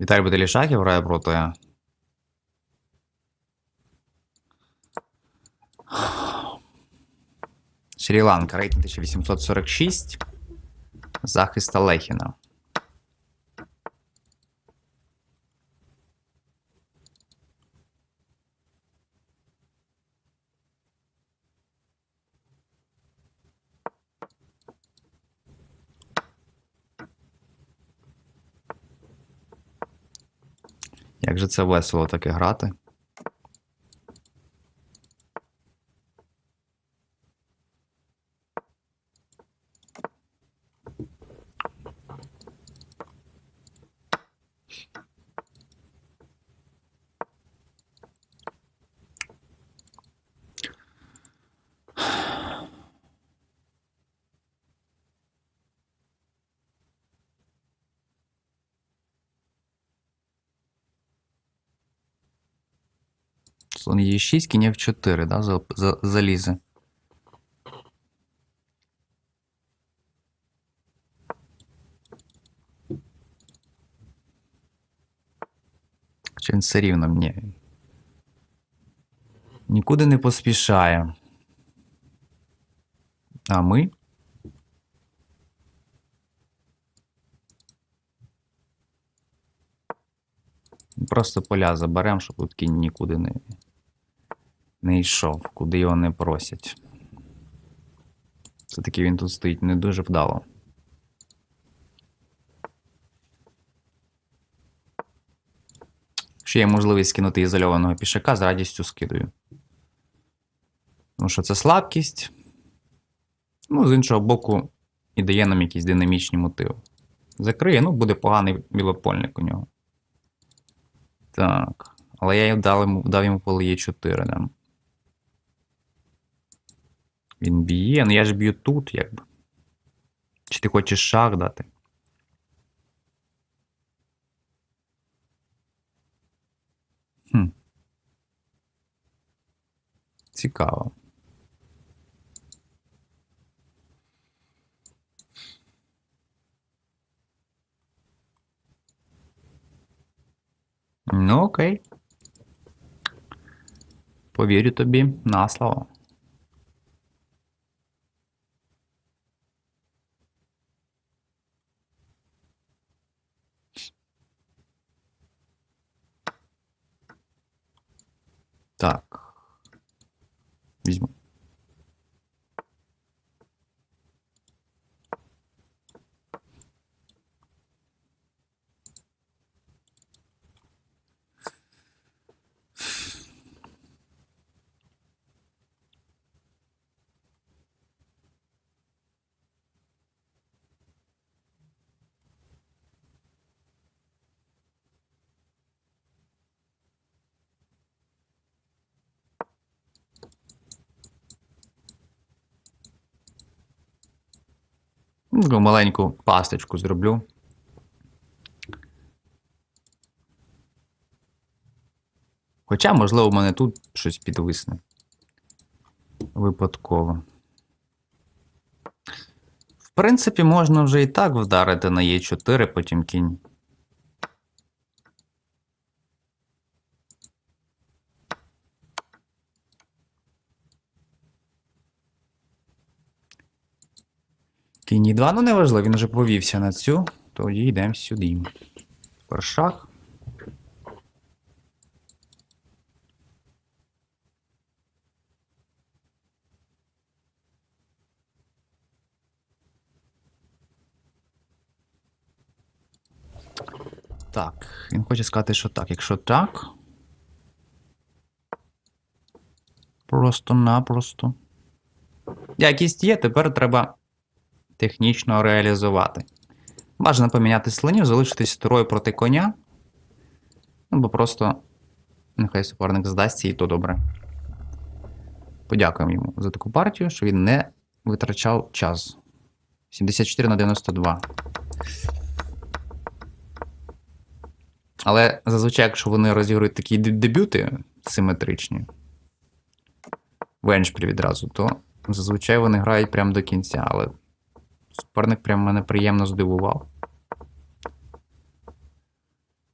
Віталій Баталішаків грає проти. Шрі-Ланка, рейтинг 1846. Захист Алехіна. Як же це весело таке грати? Слон є 6, кінь F4, да, за, за, залізе. Чи він все рівно мені. Нікуди не поспішає. А ми? Просто поля заберемо, щоб тут кінь нікуди не, не йшов, куди його не просять. Все-таки він тут стоїть не дуже вдало. Якщо є можливість скинути ізольованого пішака, з радістю скидаю. Тому що це слабкість. Ну, з іншого боку, і дає нам якісь динамічні мотиви. Закриє, ну, буде поганий білопольник у нього. Так. Але я дав йому, дав йому поле Е4, да. Він б'є, ну я ж б'ю тут, якби. Чи ти хочеш шах дати? Хм. Цікаво. Ну, окей. Повірю тобі на слово. Так. Візьму. Ну, Таку маленьку пасточку зроблю. Хоча, можливо, в мене тут щось підвисне. Випадково. В принципі, можна вже і так вдарити на Е4, потім кінь. Кінь 2, ну неважливо, він вже повівся на цю, тоді йдемо сюди. Тепер шах. Так, він хоче сказати, що так. Якщо так. Просто-напросто. Якість є, тепер треба технічно реалізувати. Бажано поміняти слонів, залишитись строю проти коня. Ну, бо просто нехай суперник здасться і то добре. Подякуємо йому за таку партію, що він не витрачав час. 74 на 92. Але зазвичай, якщо вони розігрують такі дебюти симетричні, в відразу, то зазвичай вони грають прямо до кінця. Але суперник прям мене приємно здивував.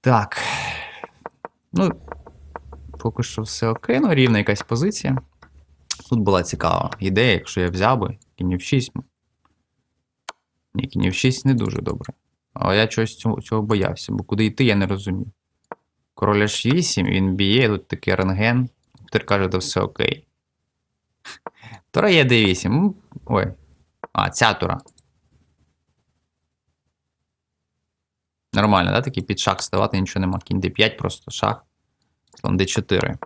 Так. Ну, поки що все окей, ну, рівна якась позиція. Тут була цікава ідея, якщо я взяв би кінь в 6. Ні, кінь в 6 не дуже добре. Але я чогось цього, цього боявся, бо куди йти, я не розумів. Король H8, він б'є, тут такий рентген. Тепер каже, то все окей. Тура є D8. ну, Ой. А, ця тура. Нормально, да? Такий під шах ставати, нічого нема. Кінь D5, просто шах. Слон D4.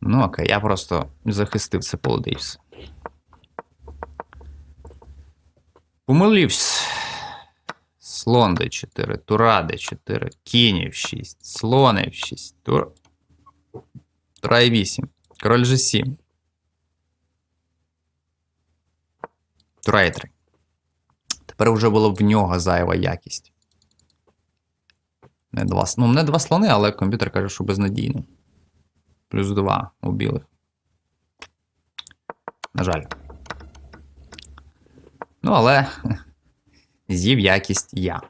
Ну, окей, я просто захистив це поле все. Помилився. Слон d4, тура d4, кінь f6, слон f6, тур... тура e8, король g7. Тура e3. Тепер вже було б в нього зайва якість. Не два, ну, не два слони, але комп'ютер каже, що безнадійно. Плюс два у білих. На жаль. Ну, але з'їв якість я.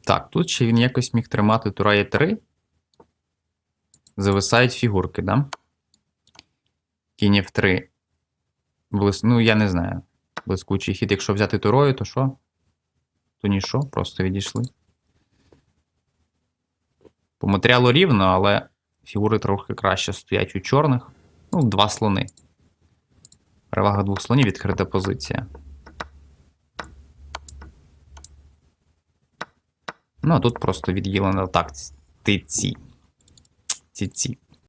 Так, тут ще він якось міг тримати тура е 3 Зависають фігурки, да? Кінь F3. Блис... Ну, я не знаю. Блискучий хід. Якщо взяти турою, то що? То ніщо, просто відійшли. По матеріалу рівно, але фігури трохи краще стоять у чорних. Ну, два слони. Перевага двох слонів відкрита позиція. Ну, а тут просто відділено так. Ці. Ці. Ці.